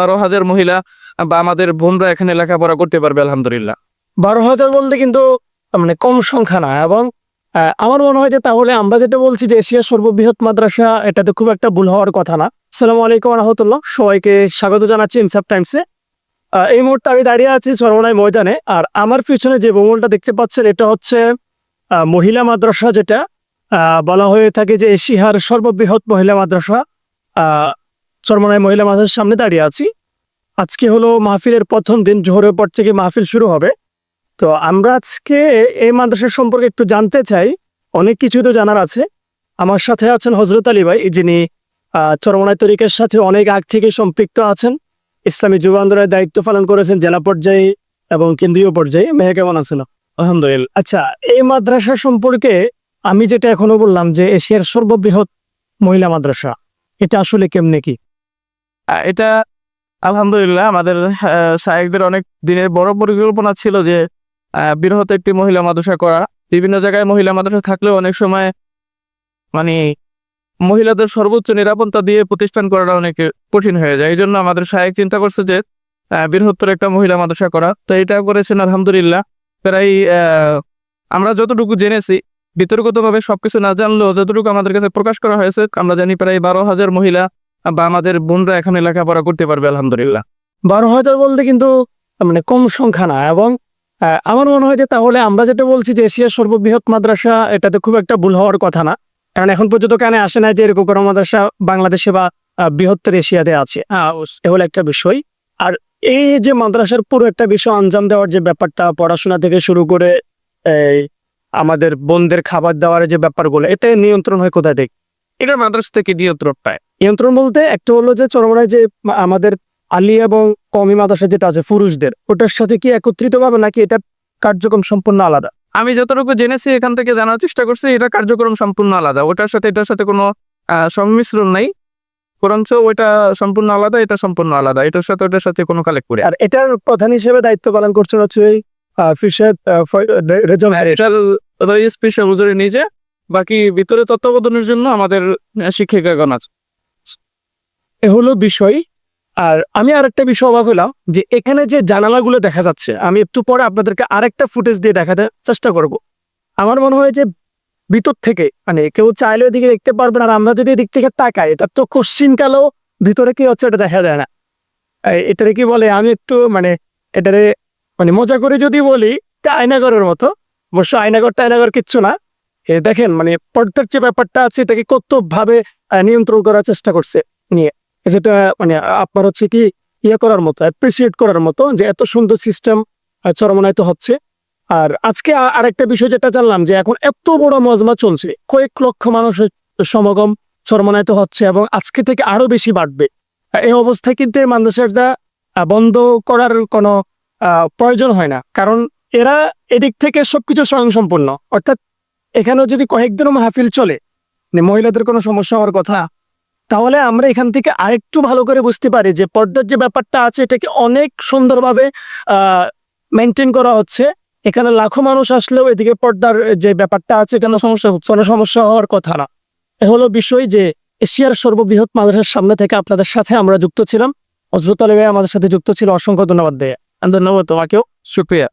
বারো হাজার মহিলা বা আমাদের বোনরা এখানে লেখাপড়া করতে পারবে, আলহামদুলিল্লাহ। বারো হাজার বলতে কিন্তু মানে কম সংখ্যা না এবং আমার মনে হয় যে তাহলে আমরা যেটা বলছি যে এশিয়ার সর্ববৃহৎ মাদ্রাসা, এটাতে খুব একটা ভুল হওয়ার কথা না। সালাম আলাইকুম রহমতুল্লাহ। সবাইকে স্বাগত জানাচ্ছি ইনসাফ টাইমসে। এই মুহূর্তে আমি দাঁড়িয়ে আছি চরমনাই ময়দানে আর আমার পিছনে যে ভবনটা দেখতে পাচ্ছেন, এটা হচ্ছে মহিলা মাদ্রাসা যেটা বলা হয়ে থাকে যে এশিয়ার সর্ববৃহৎ মহিলা মাদ্রাসা। আহ, চরমনাই মহিলা মাদ্রাসার সামনে দাঁড়িয়ে আছি। আজকে হলো মাহফিলের প্রথম দিন জোহরের পর থেকে মাহফিল শুরু হবে। তো আমরা আজকে এই মাদ্রাসা সম্পর্কে একটু জানতে চাই। অনেক কিছু তো জানার আছে। আমার সাথে আছেন হজরত আলী ভাই যিনি আহ, চরমনাই তরিকের সাথে অনেক আগ থেকে সম্পৃক্ত আছেন। ইসলামী যুব আন্দোলনের দায়িত্ব পালন করেছেন জেলা পর্যায়ে এবং কেন্দ্রীয় পর্যায়ে। মেহে কেমন আছেন? আলহামদুলিল্লাহ। আচ্ছা এই মাদ্রাসা সম্পর্কে আমি যেটা এখনও বললাম যে এশিয়ার সর্ববৃহৎ মহিলা মাদ্রাসা এটা আসলে কেমনে কি? এটা আলহামদুলিল্লাহ আমাদের সাহেবদের অনেক দিনের বড় পরিকল্পনা ছিল যে বৃহৎ একটি মহিলা মাদ্রাসা করা। বিভিন্ন জায়গায় মহিলা মাদ্রাসা থাকলেও অনেক সময় মানে মহিলাদের সর্বোচ্চ নিরাপত্তা দিয়ে প্রতিষ্ঠান করাটা অনেক কঠিন হয়ে যায়। এই জন্য আমাদের সাহেব চিন্তা করছে যে বৃহত্তর একটা মহিলা মাদ্রাসা করা। তো এটা করেছেন আলহামদুলিল্লাহ। প্রায় আমরা যতটুকু জেনেছি, বিতর্কতভাবে সবকিছু না জানলেও যতটুকু আমাদের কাছে প্রকাশ করা হয়েছে, আমরা জানি প্রায় বারো হাজার মহিলা বা আমাদের বোনরা এখানে লেখাপড়া করতে পারবে, আলহামদুলিল্লাহ। বারো হাজার বলতে কিন্তু মানে কম সংখ্যা না এবং আমার মনে হয় যে তাহলে আমরা যেটা বলছি যে এশিয়ার সর্ববৃহৎ মাদ্রাসা, এটাতে খুব একটা ভুল হওয়ার কথা না। কারণ এখন পর্যন্ত কানে আসে না যে এরকম কোনো মাদ্রাসা বাংলাদেশে বা বৃহত্তর এশিয়াতে আছে? এ হলো একটা বিষয়। আর এই যে মাদ্রাসার পুরো একটা বিষয় আঞ্জাম দেওয়ার যে ব্যাপারটা, পড়াশোনা থেকে শুরু করে আমাদের বোনদের খাবার দেওয়ার যে ব্যাপারগুলো, এতে নিয়ন্ত্রণ হয় কোথায় থেকে এটা মাদ্রাসা থেকে নিয়ন্ত্রণ পায় নিয়ন্ত্রণ বলতে একটা হলো যে চরমরায় যে আমাদের আলী এবং কমি মাদ্রাসা যেটা আছে পুরুষদের ওটার সাথে কি একত্রিত ভাবে নাকি এটা কার্যক্রম সম্পূর্ণ আলাদা? আমি যতটুকু জেনেছি এখান থেকে জানার চেষ্টা করছি এটা কার্যক্রম সম্পূর্ণ আলাদা। ওটার সাথে এটার সাথে কোনো সংমিশ্রণ নাই। বরঞ্চ ওইটা সম্পূর্ণ আলাদা এটা সম্পূর্ণ আলাদা। এটার সাথে ওটার সাথে কোনো কালেক্ট করে আর এটার প্রধান হিসেবে দায়িত্ব পালন করছেন হচ্ছে এই ফিশার রেজম হুজুরি নিজে। বাকি ভিতরে তত্ত্বাবধানের জন্য আমাদের শিক্ষিকাগণ আছে। এ হলো বিষয়। আর আমি আরেকটা বিষয় অবাক হলাম যে এখানে যে জানালাগুলো দেখা যাচ্ছে, আমি একটু পরে আপনাদেরকে আরেকটা ফুটেজ দিয়ে দেখাতে চেষ্টা করব। আমার মনে হয় যে ভিতর থেকে মানে কেউ চাইলে ওদিকে দেখতে পারবেন, আর আমরা যদি এদিক থেকে তাকাই, তার তো কোশ্চিন কালেও ভিতরে কি হচ্ছে এটা দেখা যায় না। এটারে কি বলে? আমি একটু মানে এটারে মানে মজা করে যদি বলি তা আয়নাগরের মতো। অবশ্য আয়নাগর টায়নাগর কিচ্ছু না। দেখেন মানে পর্দার যে ব্যাপারটা আছে, এটাকে কতভাবে নিয়ন্ত্রণ করার চেষ্টা করছে নিয়ে। যেটা মানে আপনার হচ্ছে কি ইয়ে করার মতো অ্যাপ্রিসিয়েট করার মতো যে এত সুন্দর সিস্টেম চরমনায়িত হচ্ছে। আর আজকে আরেকটা বিষয় যেটা জানলাম যে এখন এত বড় মজমা চলছে, কয়েক লক্ষ মানুষের সমাগম চরমনায়িত হচ্ছে এবং আজকে থেকে আরও বেশি বাড়বে। এই অবস্থায় কিন্তু মাদ্রাসাটা বন্ধ করার কোনো প্রয়োজন হয় না। কারণ এরা এদিক থেকে সবকিছু স্বয়ংসম্পূর্ণ। অর্থাৎ এখানেও যদি কয়েকদিনও মাহফিল চলে মানে মহিলাদের কোনো সমস্যা হওয়ার কথা, তাহলে আমরা এখান থেকে আরেকটু ভালো করে বুঝতে পারি যে পর্দার যে ব্যাপারটা আছে, এটাকে অনেক সুন্দরভাবে মেনটেন করা হচ্ছে। এখানে লাখো মানুষ আসলেও এদিকে পর্দার যে ব্যাপারটা আছে, এখানে সমস্যা হচ্ছে কোনো সমস্যা হওয়ার কথা না। এ হলো বিষয় যে এশিয়ার সর্ববৃহৎ মাদ্রাসার সামনে থেকে আপনাদের সাথে আমরা যুক্ত ছিলাম। হজরত আলী আমাদের সাথে যুক্ত ছিল, অসংখ্য ধন্যবাদ দেয় ধন্যবাদ, তোমাকেও। শুক্রিয়া।